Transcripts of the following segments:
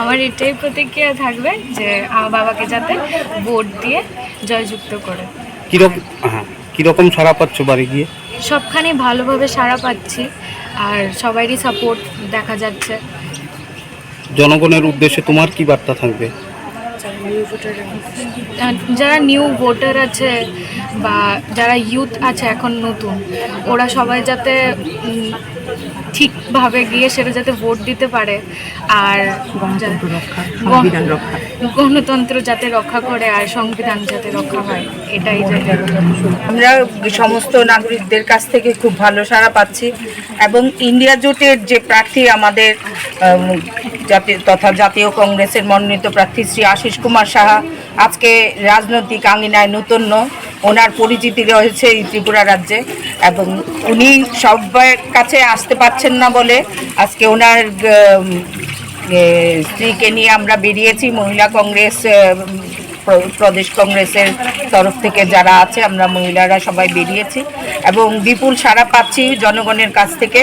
আমার এটাই প্রতিক্রিয়া থাকবে যে আমার বাবাকে যাতে ভোট দিয়ে জয়যুক্ত করে। কীরকম হ্যাঁ কীরকম সারা পাচ্ছ বাড়ি গিয়ে? সবখানে ভালোভাবে সারা পাচ্ছি আর সবারই সাপোর্ট দেখা যাচ্ছে। জনগণের উদ্দেশ্যে তোমার কি বার্তা থাকবে? যারা নিউ ভোটার আছে বা যারা ইউথ আছে এখন নতুন ওরা সবাই যাতে ঠিকভাবে গিয়ে সেটা যাতে ভোট দিতে পারে। আর গণতন্ত্র যা- রক্ষা গণ- সংবিধান রক্ষা। গণতন্ত্র যাতে রক্ষা করে আর সংবিধান যাতে রক্ষা হয় এটাই আমরা সমস্ত নাগরিকদের কাছ থেকে খুব ভালো সাড়া পাচ্ছি। এবং ইন্ডিয়া জোটের যে প্রার্থী আমাদের জাতীয় তথা জাতীয় কংগ্রেসের মনোনীত প্রার্থী শ্রী আশিস কুমার সাহা আজকে রাজনৈতিক আঙ্গিনায় নূতন্য ওনার পরিচিতি রয়েছে এই ত্রিপুরা রাজ্যে এবং উনি সবার কাছে আসতে পারছেন না বলে আজকে ওনার স্ত্রীকে নিয়ে আমরা বেরিয়েছি, মহিলা কংগ্রেস প্রদেশ কংগ্রেসের তরফ থেকে যারা আছে, আমরা মহিলারা সবাই বেরিয়েছি। এবং বিপুল সারা পাচ্ছি জনগণের কাছ থেকে।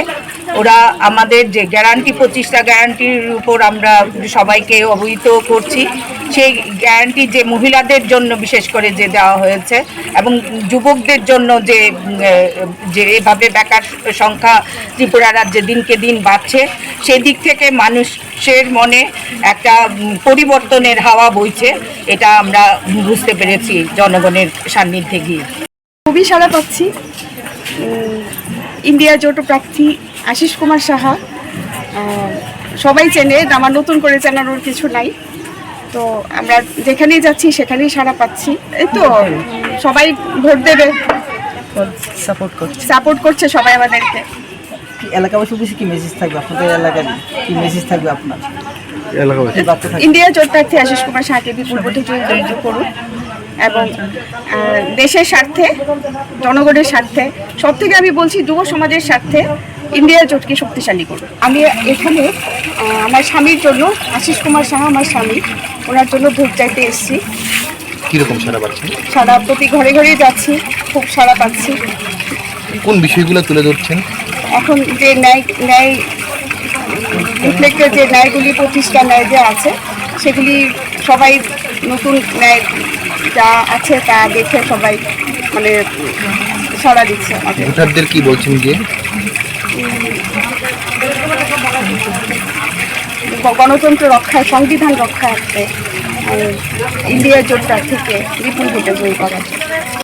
ওরা আমাদের যে গ্যারান্টি পঁচিশটা গ্যারান্টির উপর আমরা সবাইকে অবহিত করছি। সেই গ্যারান্টি যে মহিলাদের জন্য বিশেষ করে যে দেওয়া হয়েছে এবং যুবকদের জন্য যে যে এভাবে বেকার সংখ্যা ত্রিপুরা রাজ্যে দিনকে দিন বাড়ছে সেই দিক থেকে মানুষের মনে একটা পরিবর্তনের হাওয়া বইছে, এটা আমরা বুঝতে পেরেছি জনগণের সান্নিধ্যে গিয়ে। খুবই সাড়া পাচ্ছি ইন্ডিয়া জোট প্রার্থী আশিস কুমার সাহা সবাই চেনে আমার নতুন করে জানানোর কিছু নাই। তো আমরা যেখানেই যাচ্ছি সেখানেই সাড়া পাচ্ছি। এই তো সবাই ভোট দেবে। সাপোর্ট করছে। সাপোর্ট করছে সবাই আমাদেরকে। কি এলাকাবাসী উদ্দেশ্যে কি মেসেজ থাকবে? আপনাদের এলাকার কি মেসেজ থাকবে আপনার? ইন্ডিয়া জোট প্রার্থী আশিস কুমার সাহাকে বিপুল ভোটে জয়যুক্ত করুন। এবং দেশের স্বার্থে জনগণের স্বার্থে সব থেকে আমি বলছি যুব সমাজের স্বার্থে ইন্ডিয়া জোটকে শক্তিশালী করুন। আমি এখানে আমার স্বামীর জন্য আশিস কুমার সাহা আমার স্বামী। ওনার জন্য ভোট চাইতে এসেছি। কীরকম সারা পাচ্ছেন? সারা প্রতি ঘরে ঘরেই যাচ্ছি খুব সারা পাচ্ছি। কোন বিষয়গুলো তুলে ধরছেন? এখন যে ন্যায় ন্যায় রিফ্লেক্টেড যে ন্যায়গুলি প্রতিষ্ঠা ন্যায় যে আছে সেগুলি সবাই নতুন ন্যায় যা আছে তা দেখে সবাই মানে সাড়া দিচ্ছে আমাদের। ভোটারদের কি বলছেন যে গণতন্ত্র রক্ষায় সংবিধান রক্ষায় আসতে ইন্ডিয়া জোটটা থেকে বিপুল ভোটে জয়ী করা